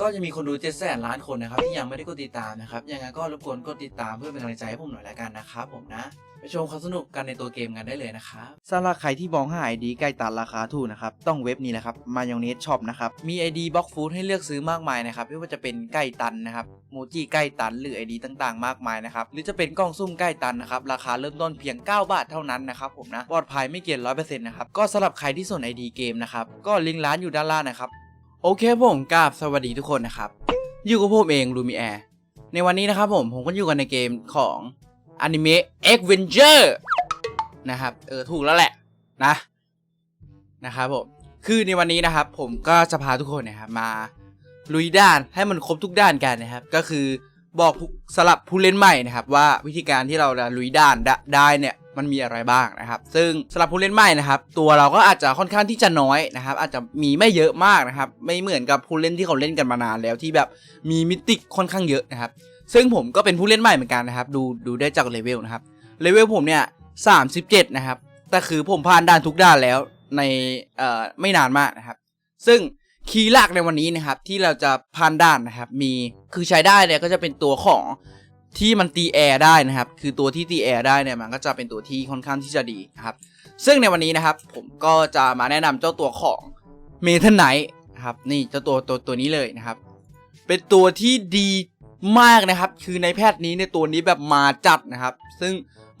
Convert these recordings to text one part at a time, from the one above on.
ก็จะมีคนดูเจ็ดแสนล้านคนนะครับ ที่ยังไม่ได้กดติดตามนะครับ ยังไงก็รบกวนกดติดตามเพื่อเป็นกำลังใจให้ผมหน่อยละกันนะครับผมนะ ไปชมความสนุกกันในตัวเกมกันได้เลยนะครับสำหรับใครที่มองหาไอดีใกล้ตันราคาถูกนะครับ ต้องเว็บนี้นะครับมายองเนสช็อปนะครับ มีไอดีบล็อกฟู้ดให้เลือกซื้อมากมายนะครับไม่ว่าจะเป็นใกล้ตันนะครับโมจิใกล้ตันหรือไอดีต่างๆ มากมายนะครับ หรือจะเป็นกล้องซุ่มใกล้ตันนะครับราคาเริ่มต้นเพียง 9 บาทเท่านั้นนะครับผมนะปลอดภัยไม่เกิน100%นะครับก็สำหรับใครที่สนไอดีเกมนะครับก็ลิงก์ร้านอยู่ด้านล่างนะครับ โอเคผมกราบสวัสดีทุกคนนะครับ อยู่กับผมเองลูมิแอร์ในวันนี้นะครับผมผมก็อยู่กันในเกมของอนิเมะ X Venger นะครับ เออ ถูกแล้วแหละนะนะครับผมคือในวันนี้นะครับ ผมก็จะพาทุกคนนะครับมา ลุยด้านให้มันครบทุกด้านกันนะครับ ก็คือบอกสลับผู้เล่นใหม่นะครับ ว่าวิธีการที่เราจะลุยด้านได้เนี่ย มันมีอะไรบ้างนะครับ ซึ่งสำหรับผู้เล่นใหม่นะครับ ตัวเราก็อาจจะค่อนข้างที่จะน้อยนะครับ อาจจะมีไม่เยอะมากนะครับ ไม่เหมือนกับผู้เล่นที่เขาเล่นกันมานานแล้วที่แบบมีมิติค่อนข้างเยอะนะครับ ซึ่งผมก็เป็นผู้เล่นใหม่เหมือนกันนะครับ ดูดูได้จากเลเวลนะครับ เลเวลผมเนี่ย37นะครับ แต่คือผมผ่านด่านทุกด่านแล้วในเอ่อไม่นานมากนะครับ ซึ่งคีย์หลักในวันนี้นะครับที่เราจะผ่านด่านนะครับ มีคือใช้ได้เนี่ยก็จะเป็นตัวของ ที่มันตีแอร์ได้นะครับ คือตัวที่ตีแอร์ได้เนี่ยมันก็จะเป็นตัวที่ค่อนข้างที่จะดีนะครับ ซึ่งในวันนี้นะครับผมก็จะมาแนะนำเจ้าตัวของเมทันไนท์นะครับนี่เจ้าตัวตัวตัวนี้เลยนะครับ เป็นตัวที่ดีมากนะครับ คือในแพทย์นี้ในตัวนี้แบบมาจัดนะครับ ซึ่ง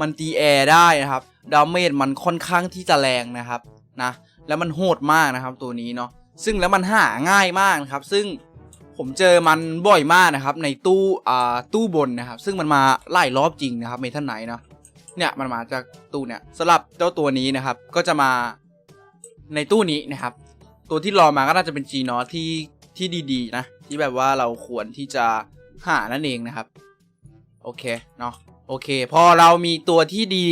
มันตีแอร์ได้นะครับดาเมจมันค่อนข้างที่จะแรงนะครับนะแล้วมันโหดมากนะครับตัวนี้เนาะซึ่งแล้วมันหาง่ายมากนะครับ ซึ่ง ผมเจอมันบ่อยมากนะครับ ในตู้อ่าตู้บนนะครับ ซึ่งมันมาหลายรอบจริงนะครับเมทัลไนท์เนาะเนี่ยมันมาจากตู้เนี่ยสำหรับเจ้าตัวนี้นะครับ ก็จะมาในตู้นี้นะครับ ตัวที่รอมาก็น่าจะเป็น G เนาะที่ที่ดีๆ นะ ที่แบบว่าเราควรที่จะหานั่นเองนะครับ โอเคเนาะโอเค พอเรามีตัวที่ดี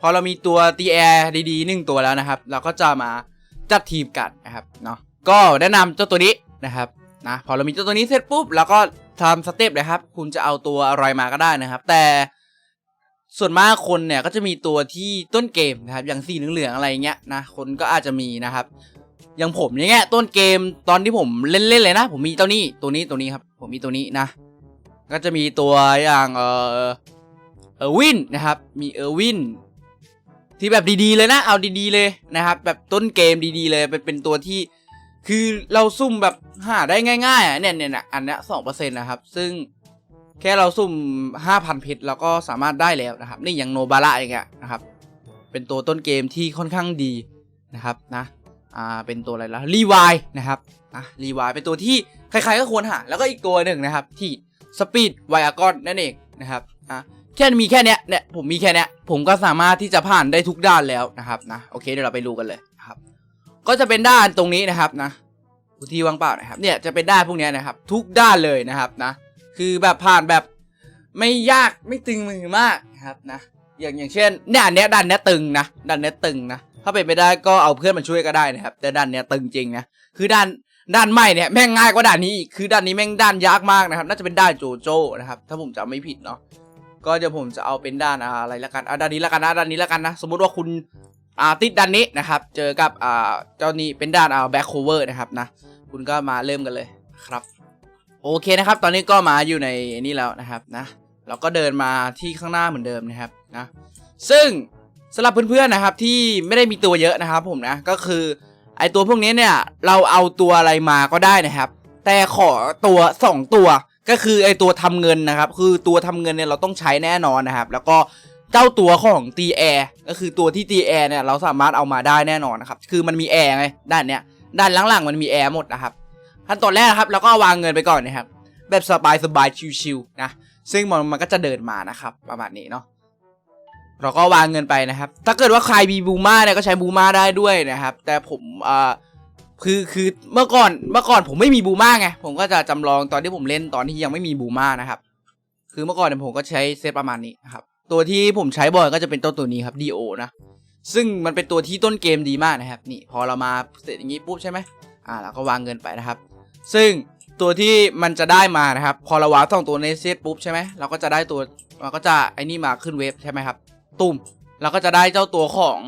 พอเรามีตัวตีแอร์ดีๆหนึ่งตัวแล้วนะครับ เราก็จะมาจัดทีมกันนะครับเนาะก็แนะนำเจ้าตัวนี้นะครับ นะพอเรามีเจ้าตัวนี้เสร็จปุ๊บเราก็ทำสเต็ปเลยครับ คุณจะเอาตัวอะไรมาก็ได้นะครับ แต่ส่วนมากคนเนี่ยก็จะมีตัวที่ต้นเกมนะครับ อย่างสีเหลืองๆอะไรเงี้ยนะคนก็อาจจะมีนะครับ อย่างผมอย่างเงี้ยต้นเกมตอนที่ผมเล่นๆเลยนะ ผมมีเจ้านี้ตัวนี้ตัวนี้ครับ ผมมีตัวนี้นะ ก็จะมีตัวอย่างเออเออวินนะครับ มีเออวินที่แบบดีๆเลยนะ เอาดีๆเลยนะครับ แบบต้นเกมดีๆเลยเป็นเป็นตัวที่ คือเราซุ่มแบบหาได้ง่ายๆอะเนี่ยเนี่ยเนี่ยอันเนี้ยสองเปอร์เซ็นต์นะครับ ซึ่งแค่เราซุ่มห้าพันเพชรเราก็สามารถได้แล้วนะครับ นี่อย่างโนบาระอย่างเงี้ยนะครับ เป็นตัวต้นเกมที่ค่อนข้างดีนะครับนะอ่าเป็นตัวอะไรละรีวายนะครับอะรีวายเป็นตัวที่ใครๆก็ควรหา แล้วก็อีกตัวหนึ่งนะครับ ที่สปีดไวอากอนนั่นเองนะครับอะแค่มีแค่เนี้ยเนี่ยผมมีแค่เนี้ยผมก็สามารถที่จะผ่านได้ทุกด้านแล้วนะครับนะโอเคเดี๋ยวเราไปดูกันเลย ก็จะเป็นด้านตรงนี้นะครับนะที่ว่างเปล่านะครับ เนี่ยจะเป็นด้านพวกนี้นะครับ ทุกด้านเลยนะครับนะ คือแบบผ่านแบบไม่ยากไม่ตึงมือมากนะครับนะ อย่างอย่างเช่นเนี่ยอันเนี้ยด้านเนี้ยตึงนะด้านเนี้ยตึงนะถ้าเป็นไปได้ก็เอาเพื่อนมาช่วยก็ได้นะครับ แต่ด้านเนี้ยตึงจริงนะคือด้านด้านใหม่เนี่ยแม่งง่ายกว่าด้านนี้อีกคือด้านนี้แม่งด้านยากมากนะครับ น่าจะเป็นด้านโจโจ้นะครับ ถ้าผมจำไม่ผิดเนาะก็จะผมจะเอาเป็นด้านอะไรละกันอะด้านนี้ละกันนะด้านนี้ละกันนะ สมมุติว่าคุณ อ่าติดด้านนี้นะครับ เจอกับอ่าเจ้านี้เป็นด้านอ่าแบ็คโคเวอร์นะครับนะ คุณก็มาเริ่มกันเลยครับ โอเคนะครับ ตอนนี้ก็มาอยู่ในนี่แล้วนะครับนะ เราก็เดินมาที่ข้างหน้าเหมือนเดิมนะครับนะ ซึ่งสำหรับเพื่อนๆนะครับที่ไม่ได้มีตัวเยอะนะครับ ผมนะก็คือไอตัวพวกนี้เนี่ยเราเอาตัวอะไรมาก็ได้นะครับ แต่ขอตัวสองตัวก็คือไอตัวทำเงินนะครับ คือตัวทำเงินเนี่ยเราต้องใช้แน่นอนนะครับ แล้วก็ เจ้าตัวของตีแอร์ก็คือตัวที่ตีแอร์เนี่ยเราสามารถเอามาได้แน่นอนนะครับคือมันมีแอร์ไงด้านเนี้ยด้านหลังๆมันมีแอร์หมดนะครับขั้นตอนแรกนะครับเราก็วางเงินไปก่อนนะครับแบบสบายสบายๆชิวๆนะซึ่งมันมันก็จะเดินมานะครับประมาณนี้เนาะเราก็วางเงินไปนะครับ ถ้าเกิดว่าใครมีบูมาเนี่ยก็ใช้บูมาได้ด้วยนะครับ แต่ผมอ่าคือคือเมื่อก่อนเมื่อก่อนผมไม่มีบูมาไงผมก็จะจำลองตอนที่ผมเล่นตอนที่ยังไม่มีบูมานะครับ คือเมื่อก่อนเนี่ยผมก็ใช้เซตประมาณนี้นะครับ ตัวที่ผมใช้บ่อยก็จะเป็นตัวตัวนี้ครับ DO นะ ซึ่งมันเป็นตัวที่ต้นเกมดีมากนะครับ นี่พอเรามาเสร็จอย่างนี้ปุ๊บใช่ไหมอ่าเราก็วางเงินไปนะครับ ซึ่งตัวที่มันจะได้มานะครับ พอเราวางสองตัวในเซตปุ๊บใช่ไหมเราก็จะได้ตัวเราก็จะไอ้นี่มาขึ้นเว็บใช่ไหมครับ ตุ่มเราก็จะได้เจ้าตัวของ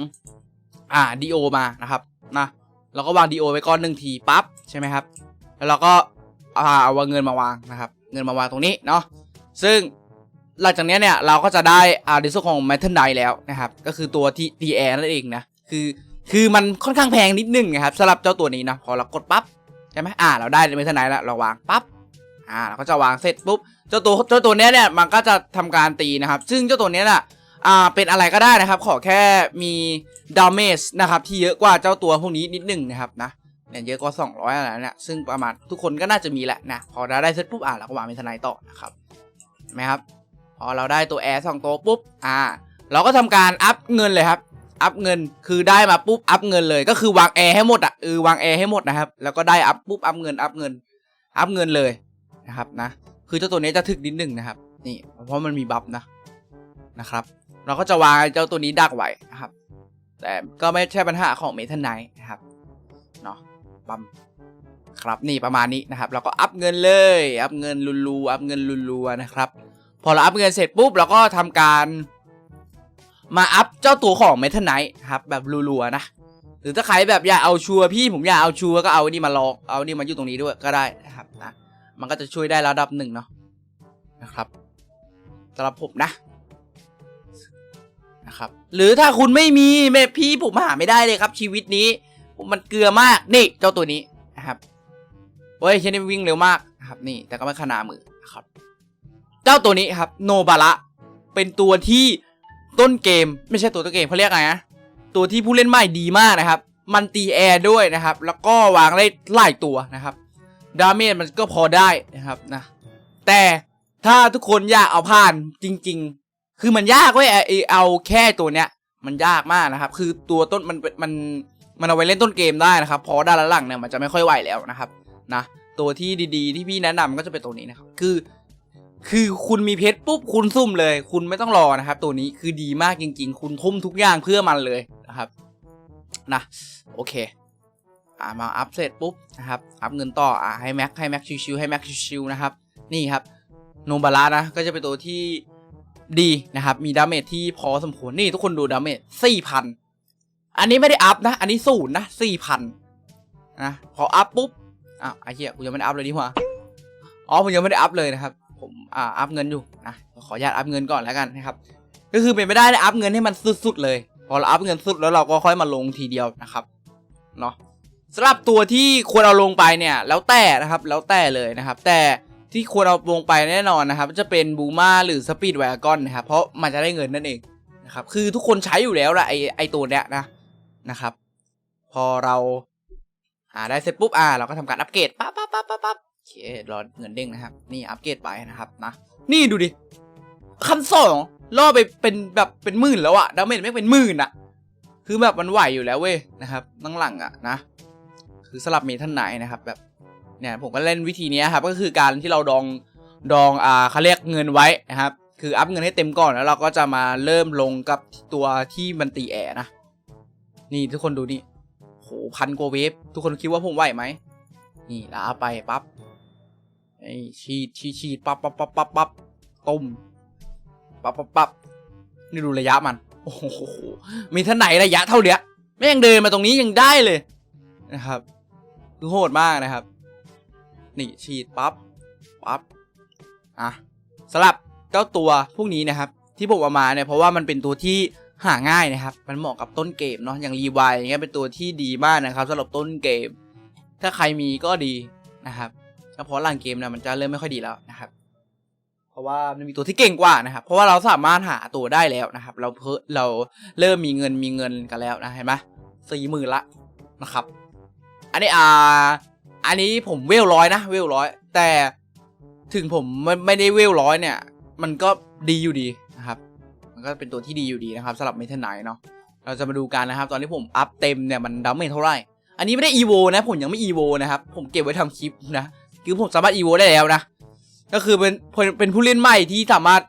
อ่า DO มานะครับนะเราก็วาง DO ไว้ก้อนหนึ่งทีปั๊บใช่ไหมครับ แล้วเราก็อ่าเอาเงินมาวางนะครับ เงินมาวางตรงนี้เนาะซึ่ง หลังจากนี้เนี่ยเราก็จะได้อาในส่วนของ m a t e r n i แล้วนะครับ ก็คือตัวที่ t ีแอนั่นเองนะ คือคือมันค่อนข้างแพงนิดนึงนะครับสำหรับเจ้าตัวนี้นะพอเรากดปั๊บใช่ไหมอ่า เราได้ m a t e r n i แล้วเราวางปั๊บอ่าเราก็จะวางเสร็จปุ๊บเจ้าตัวเจ้าตัวเนี้ยเนี่ยมันก็จะทำการตีนะครับ ซึ่งเจ้าตัวเนี้ยน่ะอ่าเป็นอะไรก็ได้นะครับ ขอแค่มีดาเมจนะครับที่เยอะกว่าเจ้าตัวพวกนี้นิดนึงนะครับนะเนี่ยเยอะกว่า 200อะไรเนี่ยซึ่งประมาณทุกคนก็น่าจะมีแหละนะพอเราได้เสร็จปุ๊บอะเราก็วางเป็นทนายต่อนะครับเห็นไหมครับ พอเราได้ตัวแอร์สองตัวปุ๊บอ่า เราก็ทำการอัพเงินเลยครับ อัพเงินคือได้มาปุ๊บอัพเงินเลยก็คือวางแอร์ให้หมดอะเออวางแอร์ให้หมดนะครับ แล้วก็ได้อัพปุ๊บอัพเงินอัพเงิน อัพเงินเลยนะครับนะ คือเจ้าตัวนี้จะถึกนิดหนึ่งนะครับ นี่เพราะมันมีบัฟนะนะครับ เราก็จะวางเจ้าตัวนี้ดักไว้นะครับ แต่ก็ไม่ใช่ปัญหาของเมทันไนนะครับเนาะบัมครับนี่ประมาณนี้นะครับ เราก็อัพเงินเลย อัพเงินรัวๆอัพเงินรัวๆนะครับ พอเราอัพเงินเสร็จปุ๊บเราก็ทำการมาอัพเจ้าตัวของเมทัลไนท์ครับแบบรัวๆนะ หรือถ้าใครแบบอยากเอาชัวร์พี่ผมอยากเอาชัวร์ก็เอานี่มาลองเอานี่มาอยู่ตรงนี้ด้วยก็ได้นะครับนะมันก็จะช่วยได้ระดับหนึ่งเนาะนะครับสำหรับผมนะนะครับ หรือถ้าคุณไม่มีแม่พี่ผมหาไม่ได้เลยครับ ชีวิตนี้มันเกลือมากนี่เจ้าตัวนี้นะครับเฮ้ยเชนนี่วิ่งเร็วมากนะครับ นี่แต่ก็ไม่ขนามือนะครับ เจ้าตัวนี้ครับโนบาระเป็นตัวที่ต้นเกมไม่ใช่ตัวต้นเกมเขาเรียกไงนะตัวที่ผู้เล่นใหม่ดีมากนะครับ มันตีแอร์ด้วยนะครับ แล้วก็วางได้หลายตัวนะครับดาเมจมันก็พอได้นะครับนะ แต่ถ้าทุกคนอยากเอาผ่านจริง ๆ คือมันยากเว้ยไอเอาแค่ตัวเนี้ย มันยากมากนะครับ คือตัวต้นมันมันมันเอาไว้เล่นต้นเกมได้นะครับเพราะด้านหลังเนี่ยมันจะไม่ค่อยไหวแล้วนะครับนะตัวที่ดีๆที่พี่แนะนำก็จะเป็นตัวนี้นะครับ คือ คือคุณมีเพชรปุ๊บคุณซุ่มเลย คุณไม่ต้องรอนะครับ ตัวนี้คือดีมากจริง ๆ คุณทุ่มทุกอย่างเพื่อมันเลยนะครับนะโอเคอ่ามาอัพเสร็จปุ๊บนะครับอัพเงินต่ออ่าให้แม็กให้แม็กชิวๆให้แม็กชิวๆนะครับนี่ครับโนบาระนะก็จะเป็นตัวที่ดีนะครับ มีดาเมจที่พอสมควรนี่ทุกคนดูดาเมจสี่พันอันนี้ไม่ได้อัพนะ อันนี้ศูนย์นะสี่พันนะพออัพปุ๊บอ้าวไอ้เหี้ยกูยังไม่ได้อัพเลยดีกว่าอ๋อผมยังไม่ได้อัพเลยนะครับ ผมอัพเงินอยู่นะขออนุญาตอัพเงินก่อนแล้วกันนะครับก็คือเป็นไปได้อัพเงินให้มันสุดๆเลย พอเราอัพเงินสุดแล้วเราก็ค่อยมาลงทีเดียวนะครับเนาะสำหรับตัวที่ควรเอาลงไปเนี่ยแล้วแต่นะครับแล้วแต่เลยนะครับ แต่ที่ควรเอาลงไปแน่นอนนะครับ จะเป็นบูมาหรือสปีดแวร์กอนนะครับเพราะมันจะได้เงินนั่นเองนะครับคือทุกคนใช้อยู่แล้วแหละไอไอตัวเนี้ยนะนะครับ พอเราหาได้เสร็จปุ๊บอ่าเราก็ทำการอัปเกรดปั๊บปั๊บปั๊บปั๊บ โอเครอเงินเด้งนะครับ นี่อัปเกรดไปนะครับนะ นี่ดูดิคันสองล่อไปเป็นแบบเป็นหมื่นแล้วอะดาเมจไม่เป็นหมื่นอะคือแบบมันไหวอยู่แล้วเว้ยนะครับตั้งหลังอะนะ คือสลับเมทัลไหนนะครับ แบบเนี่ยผมก็เล่นวิธีนี้ครับ ก็คือการที่เราดองดองอ่าเขาเรียกเงินไว้นะครับ คืออัพเงินให้เต็มก่อนแล้วเราก็จะมาเริ่มลงกับตัวที่มันตีแอนะ นี่ทุกคนดูนี่โหพันกว่าเวฟทุกคนคิดว่าผมไหวไหมนี่ล้าไปปั๊บ ไอ้ฉีดฉีดฉีดปั๊บปั๊บปั๊บปั๊บปั๊บต้มปั๊บปั๊บปั๊บนี่ดูระยะมัน โอ้โหมีท่าไหนระยะเท่าเนี้ยแม่งเดินมาตรงนี้ยังได้เลยนะครับคือโหดมากนะครับ นี่ฉีดปั๊บปั๊บอะสำหรับเจ้าตัวพวกนี้นะครับ ที่ผมเอามาเนี่ยเพราะว่ามันเป็นตัวที่หาง่ายนะครับ มันเหมาะกับต้นเกมเนาะอย่างรีวายอย่างเงี้ยเป็นตัวที่ดีมากนะครับสำหรับต้นเกม ถ้าใครมีก็ดีนะครับ เฉพาะหลังเกมนะมันจะเริ่มไม่ค่อยดีแล้วนะครับ เพราะว่ามันมีตัวที่เก่งกว่านะครับ เพราะว่าเราสามารถหาตัวได้แล้วนะครับ เราเพิ่เราเริ่มมีเงินมีเงินกันแล้วนะเห็นไหมสี่หมื่นละนะครับ อันนี้อ่าอันนี้ผมเวลร้อยนะเวลร้อยแต่ถึงผมไม่ไม่ได้เวลร้อยเนี่ย มันก็ดีอยู่ดีนะครับ มันก็เป็นตัวที่ดีอยู่ดีนะครับสำหรับเมทัลไนเนาะเราจะมาดูกันนะครับ ตอนที่ผมอัพเต็มเนี่ยมันดาเมจเท่าไหร่อันนี้ไม่ได้อีโวนะ ผมยังไม่อีโวนะครับ ผมเก็บไว้ทำคลิปนะ คือผมสามารถอีโวได้แล้วนะ ก็คือเป็นเป็นผู้เล่นใหม่ที่สามารถ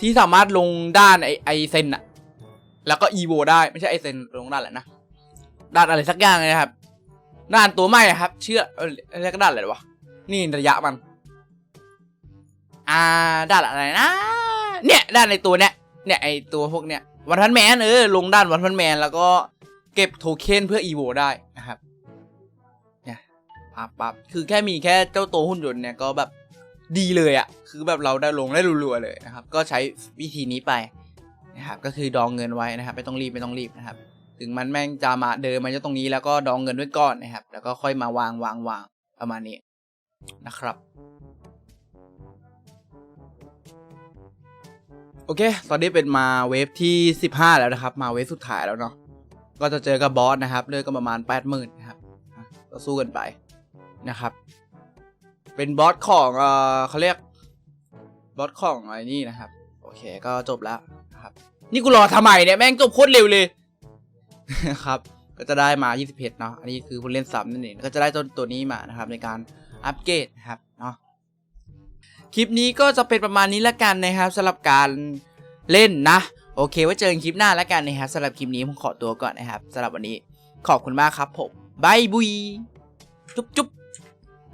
ที่สามารถลงด้านไอไอเซนอะแล้วก็อีโวได้ไม่ใช่ไอเซนลงด้านแหละนะด้านอะไรสักอย่างเลยนะครับ ด้านตัวใหม่ครับ เชื่อเออเรียกด้านอะไรวะนี่ระยะมัน อ่า ด้านอะไรนะ เนี่ย ด้านในตัวเนี้ยเนี่ยไอตัวพวกเนี้ยวันพันแมนเออลงด้านวันพันแมนแล้วก็เก็บโทเค็นเพื่ออีโวได้ นะครับเนี่ยอัพปั๊บคือแค่มีแค่เจ้าตัวหุ่นยนต์เนี่ยก็แบบดีเลยอะ่ะคือแบบเราได้ลงได้รัวๆเลยนะครับ ก็ใช้วิธีนี้ไปนะครับ ก็คือดองเงินไว้นะครับ ไม่ต้องรีบไม่ต้องรีบนะครับ ถึงมันแม่งจะมาเดินมาจะตรงนี้แล้วก็ดองเงินไว้ก่อนนะครับ แล้วก็ค่อยมาวางวางวางประมาณนี้นะครับโอเค ตอนนี้เป็นมาเวฟที่ 15 แล้วนะครับ มาเวฟสุดท้ายแล้วเนาะ ก็จะเจอกับบอสนะครับเลือดก็ประมาณ 80,000นะครับอะก็สู้กันไป นะครับ เป็นบอสของเออเขาเรียกบอสของอะไรนี่นะครับ โอเคก็จบแล้วนะครับ นี่กูรอทำไมเนี่ยแม่งจบโคตรเร็วเลยนะครับ ก็จะได้มา 20เพชรเนาะ อันนี้คือผู้เล่นซ้ำนั่นเอง ก็จะได้ตัวตัวนี้มานะครับ ในการอัปเกรดนะครับเนาะ คลิปนี้ก็จะเป็นประมาณนี้ละกันนะครับสำหรับการเล่นนะ โอเค ไว้เจอกันคลิปหน้าละกันนะครับสำหรับคลิปนี้ผมขอตัวก่อนนะครับสำหรับวันนี้ขอบคุณมากครับผมบายบุยจุ๊บจุ๊บ